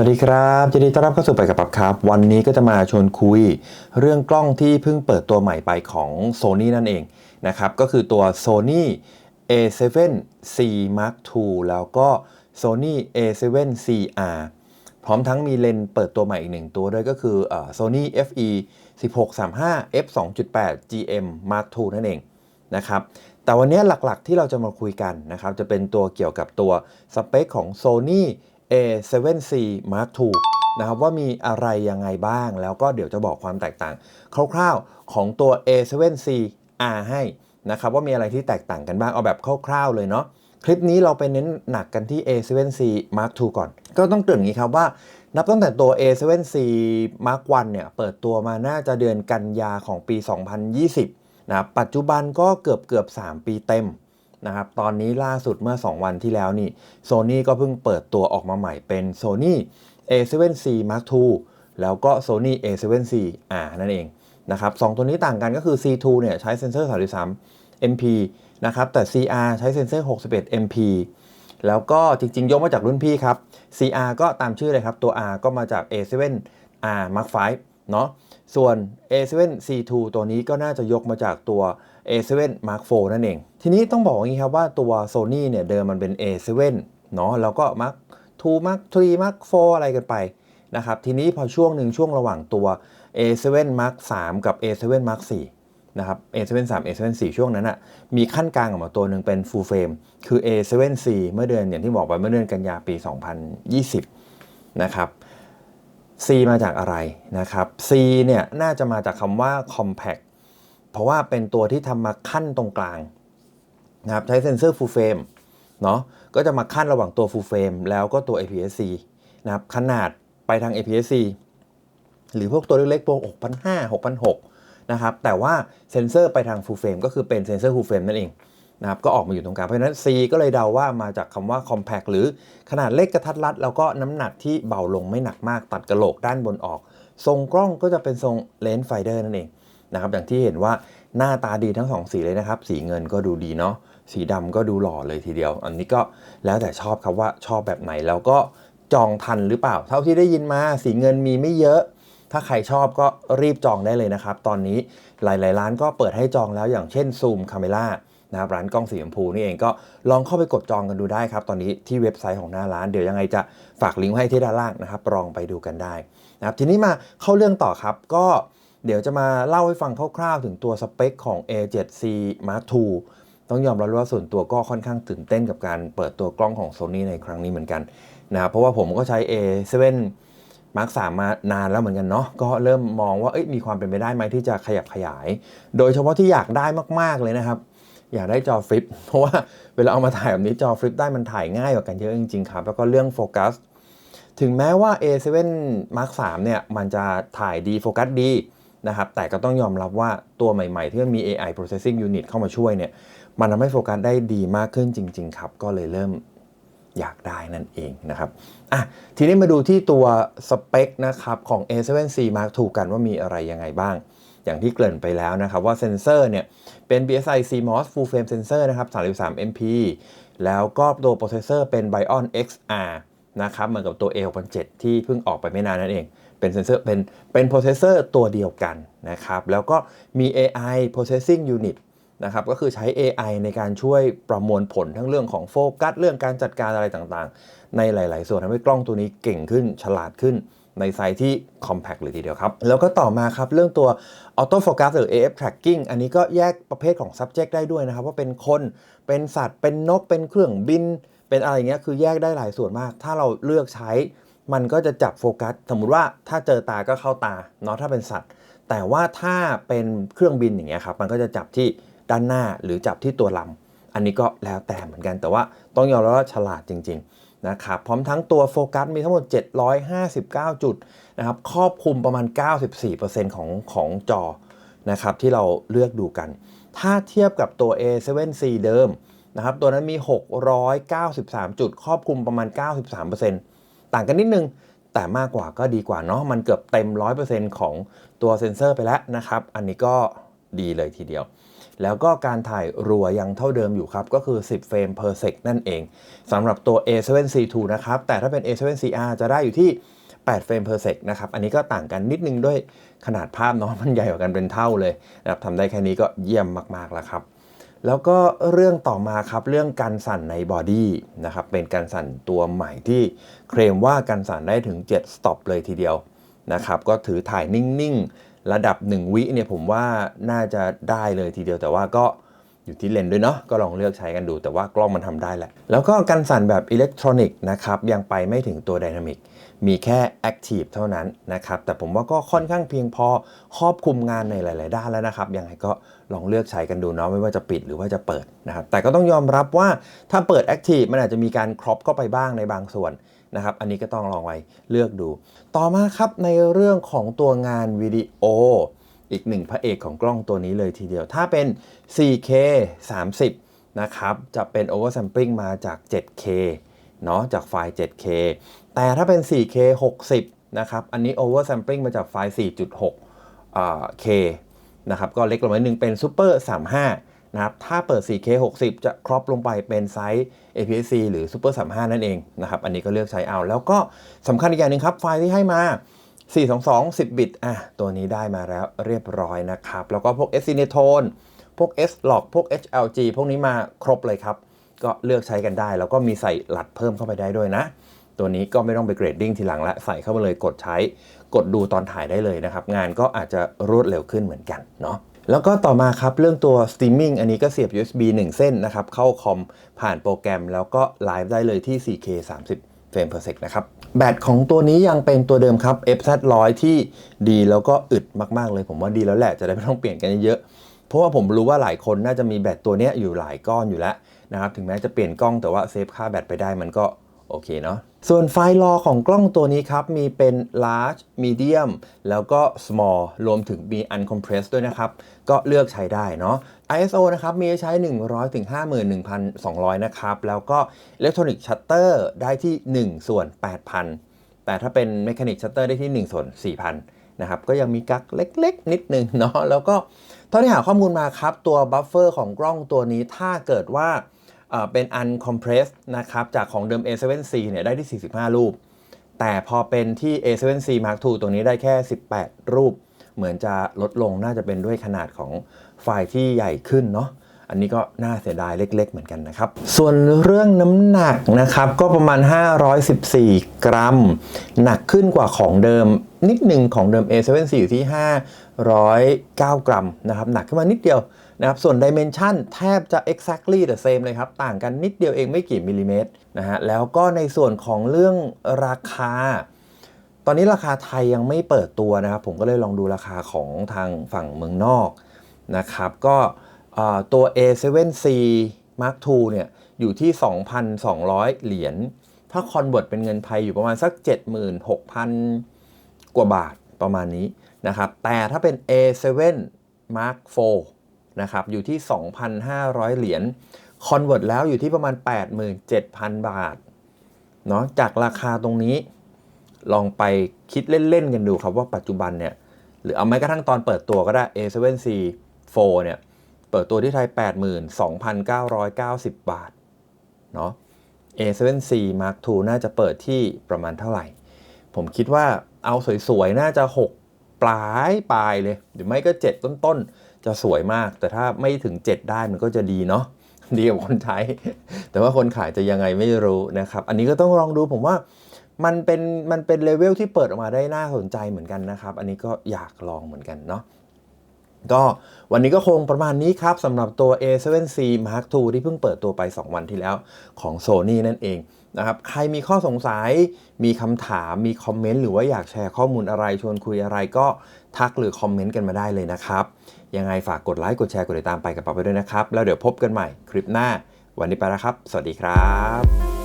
วัสดีครับยินดีต้อนรับเข้าสู่ไปกับปับครับ วันนี้ก็จะมาชวนคุยเรื่องกล้องที่เพิ่งเปิดตัวใหม่ไปของ Sony นั่นเองนะครับ ก็คือตัว Sony A7C Mark II แล้วก็ Sony A7CR พร้อมทั้งมีเลนส์เปิดตัวใหม่อีกหนึ่งตัวด้วยก็คืออ Sony FE 1635 f 2.8 GM Mark II นั่นเองนะครับแต่วันนี้หลักๆที่เราจะมาคุยกันนะครับ จะเป็นตัวเกี่ยวกับตัวสเปคของ Sony A7C Mark II นะครับว่ามีอะไรยังไงบ้าง แล้วก็เดี๋ยวจะบอกความแตกต่าง คร่าวๆของตัว A7C R ให้นะครับว่ามีอะไรที่แตกต่างกันบ้างเอาแบบคร่าวๆเลยเนาะคลิปนี้เราไปเน้นหนักกันที่ A7C Mark II ก่อน ก็ต้องเกริ่นอย่างนี้ครับว่า นับตั้งแต่ตัว A7C Mark I เนี่ยเปิดตัวมาน่าจะเดือนกันยาของปี 2020นะปัจจุบันก็เกือบเกือบ 3 ปีเต็ม นะครับ ตอนนี้ล่าสุดเมื่อ 2 วันที่แล้วนี่ Sony ก็เพิ่งเปิดตัวออกมาใหม่เป็น Sony A7C Mark II แล้วก็ Sony A7C R นั่นเองนะครับสองตัวนี้ต่างกันก็คือ C2 เนี่ยใช้เซนเซอร์ 33 MP นะครับ แต่ CR ใช้เซนเซอร์ 61 MP แล้วก็จริงๆ ยกมาจากรุ่นพี่ครับ CR ก็ตามชื่อเลยครับ ตัว R ก็มาจาก A7R Mark V เนาะ ส่วน A7C2 ตัวนี้ก็น่าจะยกมาจากตัว A7 Mark IV นั่นเอง ทีนี้ต้องบอกอย่างนี้ครับว่าตัว Sony เนี่ยเดิมมันเป็น A7 เนาะแล้วก็ Mark 2 Mark 3 Mark 4อะไรกันไปนะครับทีนี้พอช่วงหนึ่งช่วงระหว่างตัว A7 Mark 3กับ A7 Mark 4นะครับ A7 3 A7 4ช่วงนั้นอะมีขั้นกลางออกมาตัวหนึ่งเป็น full frame คือ A7C เมื่อเดือนอย่างที่บอกไปเมื่อเดือนกันยาปี 2020 นะครับ C มาจากอะไรนะครับ C เนี่ยน่าจะมาจากคำว่า compact เพราะว่าเป็นตัวที่ทำมาขั้นตรงกลางนะครับใช้เซนเซอร์ full frame เนาะก็จะมาขั้นระหว่างตัว full frame แล้วก็ตัว APS-C นะครับขนาดไปทาง APS-C หรือพวกตัวเล็กๆพวก6,500 6,600นะครับแต่ว่าเซนเซอร์ไปทาง full frame ก็คือเป็นเซนเซอร์ full frame นั่นเองนะครับก็ออกมาอยู่ตรงกลาง เพราะฉะนั้น C ก็เลยเดาว่ามาจากคำว่า compact หรือขนาดเล็กกระทัดรัด แล้วก็น้ำหนักที่เบาลงไม่หนักมากตัดกระโหลกด้านบนออก ทรงกล้องก็จะเป็นทรงเลนส์ไฟเดอร์นั่นเอง นะครับอย่างที่เห็นว่าหน้าตาดีทั้งสองสีเลยนะครับ สีเงินก็ดูดีเนาะสีดำก็ดูหล่อเลยทีเดียว อันนี้ก็แล้วแต่ชอบครับว่าชอบแบบไหนแล้วก็จองทันหรือเปล่า เท่าที่ได้ยินมาสีเงินมีไม่เยอะ ถ้าใครชอบก็รีบจองได้เลยนะครับ ตอนนี้หลาย ๆ ร้านก็เปิดให้จองแล้วอย่างเช่น Zoom Camera นะครับร้านกล้องสีชมพูนี่เองก็ลองเข้าไปกดจองกันดูได้ครับ ตอนนี้ที่เว็บไซต์ของหน้าร้านเดี๋ยวยังไงจะฝากลิงก์ไว้ให้ที่ด้านล่างนะครับลองไปดูกันได้นะครับทีนี้มาเข้าเรื่องต่อครับก็ เดี๋ยวจะมาเล่าให้ฟังคร่าวๆ ถึงตัวสเปคของ A7C Mark II ต้องยอมรับว่าส่วนตัวก็ค่อนข้างตื่นเต้นกับการเปิดตัวกล้องของ Sony ในครั้งนี้เหมือนกันนะครับเพราะว่าผมก็ใช้ A7 Mark 3มานานแล้วเหมือนกันเนาะก็เริ่มมองว่ามีความเป็นไปได้ไหมที่จะขยับขยาย โดยเฉพาะที่อยากได้มากๆเลยนะครับ อยากได้จอฟลิปเพราะว่าเวลาเอามาถ่ายแบบนี้จอฟลิปได้มันถ่ายง่ายกว่ากันเยอะจริงๆครับแล้วก็เรื่องโฟกัสถึงแม้ว่า A7 Mark 3เนี่ยมันจะถ่ายดีโฟกัสดี นะครับแต่ก็ต้องยอมรับว่าตัวใหม่ๆ ที่มันมี AI processing unit เข้ามาช่วยเนี่ยมันทำให้โฟกัสได้ดีมากขึ้นจริง ๆ ครับ ก็เลยเริ่มอยากได้นั่นเองนะครับอะทีนี้มาดูที่ตัวสเปคนะครับของ A7C Mark II กันว่ามีอะไรยังไงบ้าง อย่างที่เกริ่นไปแล้วนะครับว่าเซนเซอร์เนี่ยเป็น BSI CMOS Full Frame Sensor นะครับ33 MP แล้วก็ตัวโปรเซสเซอร์เป็น Bion XR นะครับเหมือนกับตัว A6 7ที่เพิ่งออกไปไม่นานนั่นเอง เป็นเซนเซอร์เป็นเป็นโปรเซสเซอร์ตัวเดียวกันนะครับ แล้วก็มี AI Processing Unit นะครับก็คือใช้ AI ในการช่วยประมวลผลทั้งเรื่องของโฟกัสเรื่องการจัดการอะไรต่างๆ ในหลาย ๆ ส่วนทำให้กล้องตัวนี้เก่งขึ้นฉลาดขึ้นในไซส์ที่ compact เลยทีเดียวครับ แล้วก็ต่อมาครับเรื่องตัว auto focus หรือ AF tracking อันนี้ก็แยกประเภทของ subject ได้ด้วยนะครับ ว่าเป็นคนเป็นสัตว์เป็นนกเป็นเครื่องบิน เป็นอะไรเงี้ยคือแยกได้หลายส่วนมาก ถ้าเราเลือกใช้ มันก็จะจับโฟกัส สมมุติว่าถ้าเจอตาก็เข้าตาเนาะถ้าเป็นสัตว์ แต่ว่าถ้าเป็นเครื่องบินอย่างเงี้ยครับ มันก็จะจับที่ด้านหน้าหรือจับที่ตัวลำ อันนี้ก็แล้วแต่เหมือนกัน แต่ว่าต้องยอมรับว่าฉลาดจริงๆนะครับพร้อมทั้งตัวโฟกัสมีทั้งหมด 759 จุดนะครับครอบคลุมประมาณ 94%ของของจอนะครับที่เราเลือกดูกัน ถ้าเทียบกับตัว A7C เดิมนะครับตัวนั้นมี 693 จุด ครอบคลุมประมาณ 93% ต่างกันนิดนึง แต่มากกว่าก็ดีกว่าเนาะมันเกือบเต็ม 100%ของตัวเซ็นเซอร์ไปแล้วนะครับ อันนี้ก็ดีเลยทีเดียว แล้วก็การถ่ายรัวยังเท่าเดิมอยู่ครับ ก็คือ 10 เฟรม per sec นั่นเองสำหรับตัว A7C2 นะครับ แต่ถ้าเป็น A7CR จะได้อยู่ที่ 8 เฟรม per sec นะครับ อันนี้ก็ต่างกันนิดนึงด้วยขนาดภาพเนาะมันใหญ่กว่ากันเป็นเท่าเลยนะครับทำได้แค่นี้ก็เยี่ยมมากๆแล้วครับ แล้วก็เรื่องต่อมาครับเรื่องการสั่นในบอดี้นะครับเป็นการสั่นตัวใหม่ที่เคลมว่าการสั่นได้ถึง 7 สต็อปเลยทีเดียวนะครับก็ถือถ่ายนิ่ง ๆ ระดับ 1 วิเนี่ยผมว่าน่าจะได้เลยทีเดียวแต่ว่าก็ อยู่ที่เลนด้วยเนาะก็ลองเลือกใช้กันดู แต่ว่ากล้องมันทำได้แหละ แล้วก็การสั่นแบบอิเล็กทรอนิกส์นะครับยังไปไม่ถึงตัวไดนามิกมีแค่ Active เท่านั้นนะครับแต่ผมว่าก็ค่อนข้างเพียงพอครอบคลุมงานในหลาย ๆ ด้านแล้วนะครับยังไงก็ลองเลือกใช้กันดูเนาะไม่ว่าจะปิดหรือว่าจะเปิดนะครับแต่ก็ต้องยอมรับว่าถ้าเปิด Active มันอาจจะมีการครอปเข้าไปบ้างในบางส่วนนะครับอันนี้ก็ต้องลองไว้เลือกดู ต่อมาครับในเรื่องของตัวงานวิดีโอ อีกหนึ่งพระเอกของกล้องตัวนี้เลยทีเดียว ถ้าเป็น 4K 30 นะครับ จะเป็น oversampling มาจาก 7K เนาะจากไฟล์ 7K แต่ถ้าเป็น 4K 60 นะครับ อันนี้ oversampling มาจากไฟล์ 4.6อ่า K นะครับ ก็เล็กลงมาหนึ่งเป็น Super 35 นะครับ ถ้าเปิด 4K 60 จะครอปลงไปเป็นไซส์ APS-C หรือ Super 35 นั่นเองนะครับ อันนี้ก็เลือกใช้เอา แล้วก็สำคัญอีกอย่างหนึ่งครับ ไฟล์ที่ให้มา 422 10 บิต อะ ตัวนี้ได้มาแล้วเรียบร้อยนะครับ แล้วก็พวก S-Cinetone พวก S-Log พวก HLG พวกนี้มาครบเลยครับ ก็เลือกใช้กันได้ แล้วก็มีใส่หลัดเพิ่มเข้าไปได้ด้วยนะ ตัวนี้ก็ไม่ต้องไปเกรดดิ้งทีหลังละ ใส่เข้ามาเลยกดใช้ กดดูตอนถ่ายได้เลยนะครับ งานก็อาจจะรวดเร็วขึ้นเหมือนกันเนาะ แล้วก็ต่อมาครับเรื่องตัว streaming อันนี้ก็เสียบ USB 1 เส้นนะครับ เข้าคอมผ่านโปรแกรมแล้วก็ไลฟ์ได้เลยที่ 4K 30 เฟรม per sec นะครับ แบตของตัวนี้ยังเป็นตัวเดิมครับ FZ100 ที่ดีแล้วก็อึดมากๆเลย ผมว่าดีแล้วแหละจะได้ไม่ต้องเปลี่ยนกันเยอะ เพราะว่าผมรู้ว่าหลายคนน่าจะมีแบตตัวนี้อยู่หลายก้อนอยู่แล้วนะครับถึงแม้จะเปลี่ยนกล้องแต่ว่าเซฟค่าแบตไปได้มันก็โอเคเนาะส่วนไฟล์รอของกล้องตัวนี้ครับ มีเป็น large medium แล้วก็ small รวมถึงมี uncompressed ด้วยนะครับ ก็เลือกใช้ได้เนาะ ISO นะครับมีให้ใช้ 100ถึง51,200 นะครับ แล้วก็ electronic shutter ได้ที่ 1 ส่วน 8,000 แต่ถ้าเป็น mechanic shutter ได้ที่ 1 ส่วน 4,000 นะครับ ก็ยังมีกักเล็กๆ นิดนึงเนาะแล้วก็เท่าที่หาข้อมูลมาครับ ตัวบัฟเฟอร์ของกล้องตัวนี้ถ้าเกิดว่าเป็น uncompressed นะครับ จากของเดิม A7C เนี่ยได้ที่ 45 รูป แต่พอเป็นที่ A7C Mark II ตัวนี้ได้แค่ 18 รูป เหมือนจะลดลงน่าจะเป็นด้วยขนาดของไฟล์ที่ใหญ่ขึ้นเนาะอันนี้ก็น่าเสียดายเล็ก ๆ เหมือนกันนะครับ ส่วนเรื่องน้ำหนักนะครับ ก็ประมาณ 514 กรัม หนักขึ้นกว่าของเดิม นิดหนึ่งของเดิม A7C อยู่ที่ 509 กรัมนะครับ หนักขึ้นมานิดเดียวนะครับ ส่วน Dimension แทบจะ exactly the same เลยครับ ต่างกันนิดเดียวเองไม่กี่มิลลิเมตรนะฮะ แล้วก็ในส่วนของเรื่องราคา ตอนนี้ราคาไทยยังไม่เปิดตัวนะครับ ผมก็เลยลองดูราคาของทางฝั่งเมืองนอกนะครับ ก็ตัว A7C Mark II เนี่ยอยู่ที่ 2,200 เหรียญ ถ้าคอนเวิร์ตเป็นเงินไทยอยู่ประมาณสัก 76,000 กว่าบาทประมาณนี้นะครับ แต่ถ้าเป็น A7 Mark IV นะครับอยู่ที่ 2,500 เหรียญ คอนเวิร์ตแล้วอยู่ที่ประมาณ 87,000 บาทเนาะจากราคาตรงนี้ ลองไปคิดเล่น ๆ กันดูครับว่าปัจจุบันเนี่ย หรือเอาแม้กระทั่งตอนเปิดตัวก็ได้ A7C 4เนี่ย เปิดตัวที่ไทย 82,990 บาท เนาะ A7C Mark II น่าจะเปิดที่ประมาณเท่าไหร่ ผมคิดว่าเอาสวยๆ น่าจะ 6 ปลายปลายเลย หรือไม่ก็ 7 ต้นๆ จะสวยมาก แต่ถ้าไม่ถึง 7 ได้มันก็จะดีเนาะดีกับคนใช้ แต่ว่าคนขายจะยังไงไม่รู้นะครับ อันนี้ก็ต้องลองดูผมว่า มันเป็นมันเป็นเลเวลที่เปิดออกมาได้น่าสนใจเหมือนกันนะครับ อันนี้ก็อยากลองเหมือนกันเนาะก็วันนี้ก็คงประมาณนี้ครับสำหรับตัว A7C Mark II ที่เพิ่งเปิดตัวไป 2 วันที่แล้วของ Sony นั่นเองนะครับ ใครมีข้อสงสัย มีคำถาม มีคอมเมนต์ หรือว่าอยากแชร์ข้อมูลอะไร ชวนคุยอะไรก็ทักหรือคอมเมนต์กันมาได้เลยนะครับ ยังไงฝากกดไลค์ กดแชร์ กดติดตามไปกับเราไปด้วยนะครับ แล้วเดี๋ยวพบกันใหม่คลิปหน้า วันนี้ไปแล้วครับ สวัสดีครับ